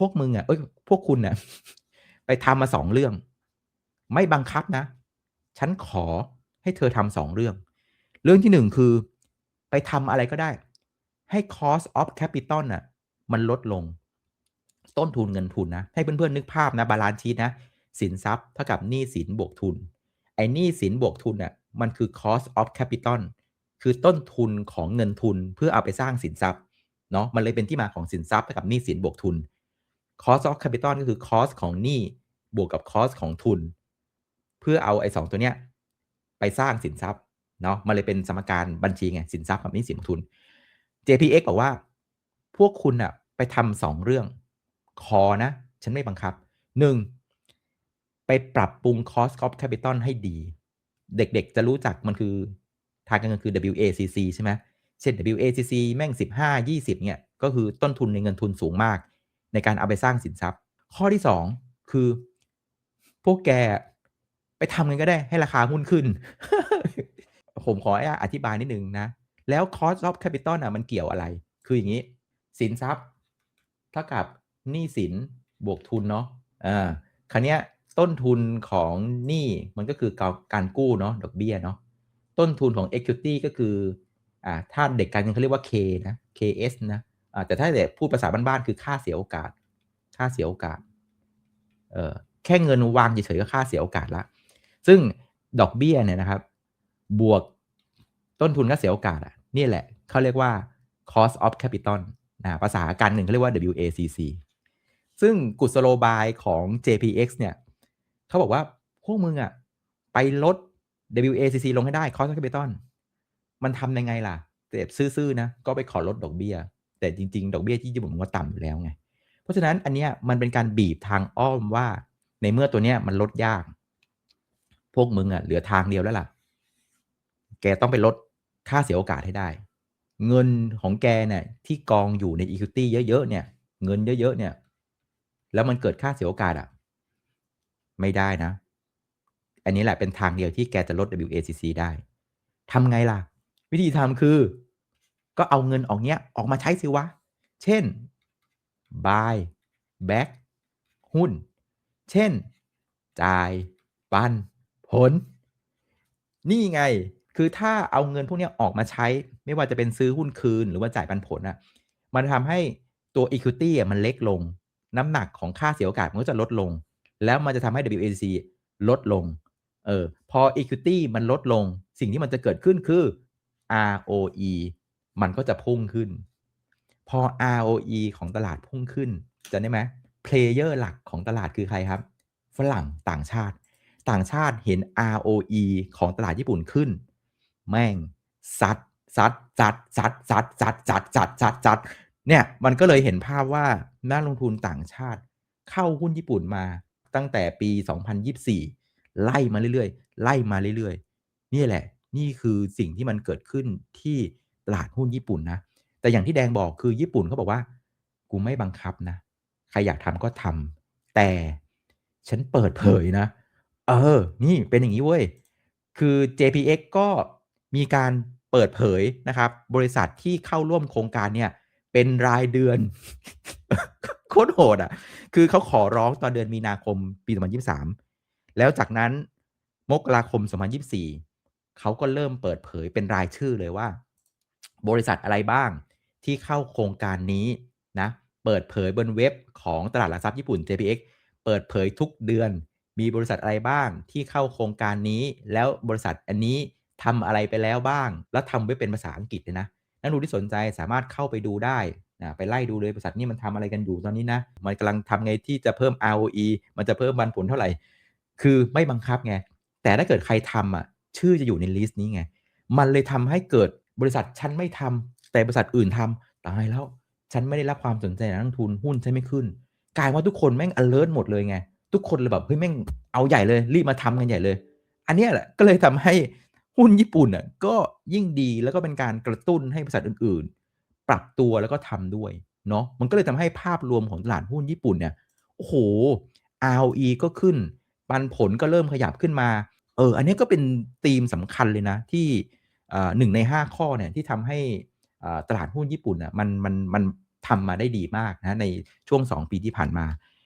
พวกมึงอะเอ้ยพวกคุณเนี่ยไปทำมาสองเรื่อง ไม่บังคับนะ ฉันขอให้เธอทำสองเรื่อง เรื่องที่หนึ่งคือไปทำอะไรก็ได้ ให้ cost of capital น่ะ มันลดลง ต้นทุนเงินทุนนะ ให้เพื่อนๆนึกภาพนะ บาลานซ์ชีตนะ สินทรัพย์เท่ากับหนี้สินบวกทุน ไอ้หนี้สินบวกทุนน่ะ มันคือ cost of capital คือต้นทุนของเงินทุนเพื่อเอาไปสร้างสินทรัพย์ เนาะ มันเลยเป็นที่มาของสินทรัพย์เท่ากับหนี้สินบวกทุน cost of capital ก็คือ cost ของหนี้บวกกับ cost ของทุน เพื่อเอาไอ้สองตัวเนี้ยไปสร้างสินทรัพย์เนาะมันเลยเป็นสมการบัญชีไงสินทรัพย์กับหนี้สินทุน JPX บอกว่า พวกคุณอะไปทำสองเรื่องคอนะ ฉันไม่บังคับหนึ่งไปปรับปรุง cost of capital ให้ดี เด็กๆจะรู้จักมันคือทางการเงินคือ WACC ใช่ไหมเช่น WACC แม่ง 15 20เนี่ยก็คือต้นทุนในเงินทุนสูงมาก ในการเอาไปสร้างสินทรัพย์ ข้อที่ 2 คือ พวกแกไปทำกันก็ได้ให้ราคาหุ้นขึ้น ผมขออธิบายนิดนึงนะ แล้ว cost of capital อะมันเกี่ยวอะไร คืออย่างนี้ สินทรัพย์ เท่ากับหนี้สินบวกทุนเนาะอ่าครั้นี้ต้นทุนของหนี้มันก็คือการกู้เนาะดอกเบี้ยเนาะต้นทุนของ equity ก็คืออ่าถ้าเด็กการเงินเขาเรียกว่า K นะ KS นะ แต่ถ้าเด็กพูดภาษาบ้านๆคือค่าเสียโอกาส ค่าเสียโอกาสเออแค่เงินวางเฉยๆก็ค่าเสียโอกาสละ ซึ่งดอกเบี้ยเนี่ยนะครับ บวกต้นทุนค่าเสียโอกาสอะนี่แหละเขาเรียกว่า cost of capital นะภาษาการเงินเขาเรียกว่า WACC ซึ่งกุศโลบายของ JPX เนี่ยเขาบอกว่าพวกมึงอะไปลด WACC ลงให้ได้ cost of capital มันทำยังไงล่ะแต่ซื่อๆนะ ก็ไปขอลดดอกเบี้ย แต่จริง ๆ ดอกเบี้ยที่ญี่ปุ่นมันก็ต่ำอยู่แล้วไง เพราะฉะนั้นอันเนี้ยมันเป็นการบีบทางอ้อมว่า ในเมื่อตัวเนี้ยมันลดยาก พวกมึงอะเหลือทางเดียวแล้วล่ะ แกต้องไปลดค่าเสียโอกาสให้ได้ เงินของแกเนี่ยที่กองอยู่ใน equity เยอะๆเนี่ย เงินเยอะๆเนี่ย แล้วมันเกิดค่าเสียโอกาสอะ ไม่ได้นะ อันนี้แหละเป็นทางเดียวที่แกจะลด WACC ได้ทำไงล่ะ วิธีทำคือ ก็เอาเงินออกเนี้ยออกมาใช้สิวะ เช่น buy back หุ้น เช่น จ่าย ปัน ผล นี่ไง คือถ้าเอาเงินพวกนี้ออกมาใช้ ไม่ว่าจะเป็นซื้อหุ้นคืนหรือว่าจ่ายปันผลอะ มันทำให้ตัว equity อะมันเล็กลง น้ำหนักของค่าเสียโอกาสมันก็จะลดลง แล้วมันจะทำให้ WACC ลดลง เออ พอ equity มันลดลง สิ่งที่มันจะเกิดขึ้นคือ ROE มันก็จะพุ่งขึ้น พอ ROE ของตลาดพุ่งขึ้นจะได้ไหมเพลเยอร์หลักของตลาดคือใครครับ ฝรั่งต่างชาติ ต่างชาติเห็น ROE ของตลาดญี่ปุ่นขึ้น แม่งซัดซัดจัดจัดจัดจัดจัดจัดจัดจัดเนี่ยมันก็เลยเห็นภาพว่านักลงทุนต่างชาติ เข้าหุ้นญี่ปุ่นมาตั้งแต่ปี 2024 ไล่มาเรื่อยๆ ไล่มาเรื่อยๆ นี่แหละ นี่คือสิ่งที่มันเกิดขึ้นที่ ลาดหุ้นญี่ปุ่นนะ แต่อย่างที่แดงบอกคือญี่ปุ่นเขาบอกว่า กูไม่บังคับนะ ใครอยากทำก็ทำแต่ฉันเปิดเผยนะ เออ นี่เป็นอย่างนี้เว้ย คือ JPX ก็มีการเปิดเผยนะครับ บริษัทที่เข้าร่วมโครงการเนี่ย เป็นรายเดือนโคตรโหดอะ คือเขาขอร้องตอนเดือนมีนาคมปี2023 แล้วจากนั้นมกราคม2024เขาก็เริ่มเปิดเผยเป็นรายชื่อเลยว่า บริษัทอะไรบ้างที่เข้าโครงการนี้นะเปิดเผยบนเว็บของตลาดหลักทรัพย์ญี่ปุ่น JPX เปิดเผยทุกเดือน มีบริษัทอะไรบ้างที่เข้าโครงการนี้ แล้วบริษัทอันนี้ทำอะไรไปแล้วบ้าง แล้วทำไว้เป็นภาษาอังกฤษเลยนะนักดูที่สนใจสามารถเข้าไปดูได้นะไปไล่ดูเลยบริษัทนี้มันทำอะไรกันอยู่ตอนนี้นะมันกำลังทำไงที่จะเพิ่ม ROE มันจะเพิ่มบันผลเท่าไหร่ คือไม่บังคับไงแต่ถ้าเกิดใครทำอะชื่อจะอยู่ในลิสต์นี้ไงมันเลยทำให้เกิดบริษัทฉันไม่ทำแต่บริษัทอื่นทำตายแล้วฉันไม่ได้รับความสนใจนักลงทุนหุ้นใช่ไม่ขึ้น กลายว่าทุกคนแม่ง alert หมดเลยไง ทุกคนเลยแบบเฮ้ยแม่งเอาใหญ่เลย รีบมาทำกันใหญ่เลย อันนี้แหละก็เลยทำให้หุ้นญี่ปุ่นอะก็ยิ่งดีแล้วก็เป็นการกระตุ้นให้บริษัทอื่นๆ ปรับตัวแล้วก็ทำด้วยเนาะมันก็เลยทำให้ภาพรวมของตลาดหุ้นญี่ปุ่นเนี่ยโอ้โห ROE ก็ขึ้นปันผลก็เริ่มขยับขึ้นมาเอออันนี้ก็เป็นธีมสำคัญเลยนะที่ หนึ่งใน 5 ข้อเนี่ยที่ทำให้ตลาดหุ้นญี่ปุ่นอะมันมันมันทำมาได้ดีมากนะในช่วง 2 ปีที่ผ่านมา